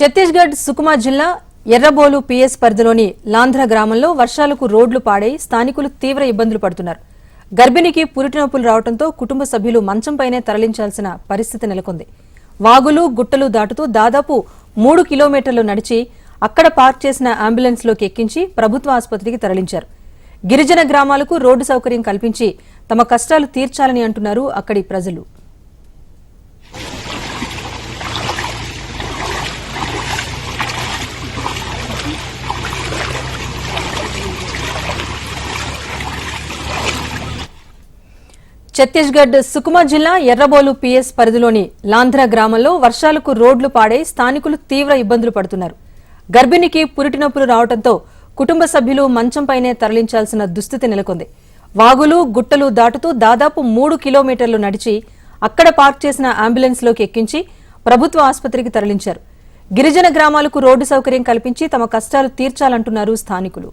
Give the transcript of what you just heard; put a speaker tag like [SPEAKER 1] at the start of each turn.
[SPEAKER 1] ఛత్తీస్గఢ్ సుకుమా జిల్లా ఎర్రబోలు పిఎస్ పరిధిలోని లాంధ్ర గ్రామంలో వర్షాలకు రోడ్లు పాడై స్థానికులు తీవ్ర ఇబ్బందులు పడుతున్నారు. గర్భిణికి పురిటి నొప్పులు రావడంతో కుటుంబ సభ్యులు మంచంపైనే తరలించాల్సిన పరిస్థితి నెలకొంది. వాగులు గుట్టలు దాటుతూ దాదాపు మూడు కిలోమీటర్లు నడిచి అక్కడ పార్క్ చేసిన అంబులెన్స్లోకి ఎక్కించి ప్రభుత్వ ఆసుపత్రికి తరలించారు. గిరిజన గ్రామాలకు రోడ్డు సౌకర్యం కల్పించి తమ కష్టాలు తీర్చాలని అంటున్నారు అక్కడి ప్రజలు. ఛత్తీస్గఢ్ సుకుమా జిల్లా ఎర్రబోలు పిఎస్ పరిధిలోని లాంధ్ర గ్రామంలో వర్షాలకు రోడ్లు పాడై స్థానికులు తీవ్ర ఇబ్బందులు పడుతున్నారు. గర్భిణికి పురిటినొప్పులు రావడంతో కుటుంబ సభ్యులు మంచంపైనే తరలించాల్సిన దుస్థితి నెలకొంది. వాగులు గుట్టలు దాటుతూ దాదాపు మూడు కిలోమీటర్లు నడిచి అక్కడ పార్క్ చేసిన అంబులెన్స్లోకి ఎక్కించి ప్రభుత్వ ఆసుపత్రికి తరలించారు. గిరిజన గ్రామాలకు రోడ్డు సౌకర్యం కల్పించి తమ కష్టాలు తీర్చాలంటున్నారు స్థానికులు.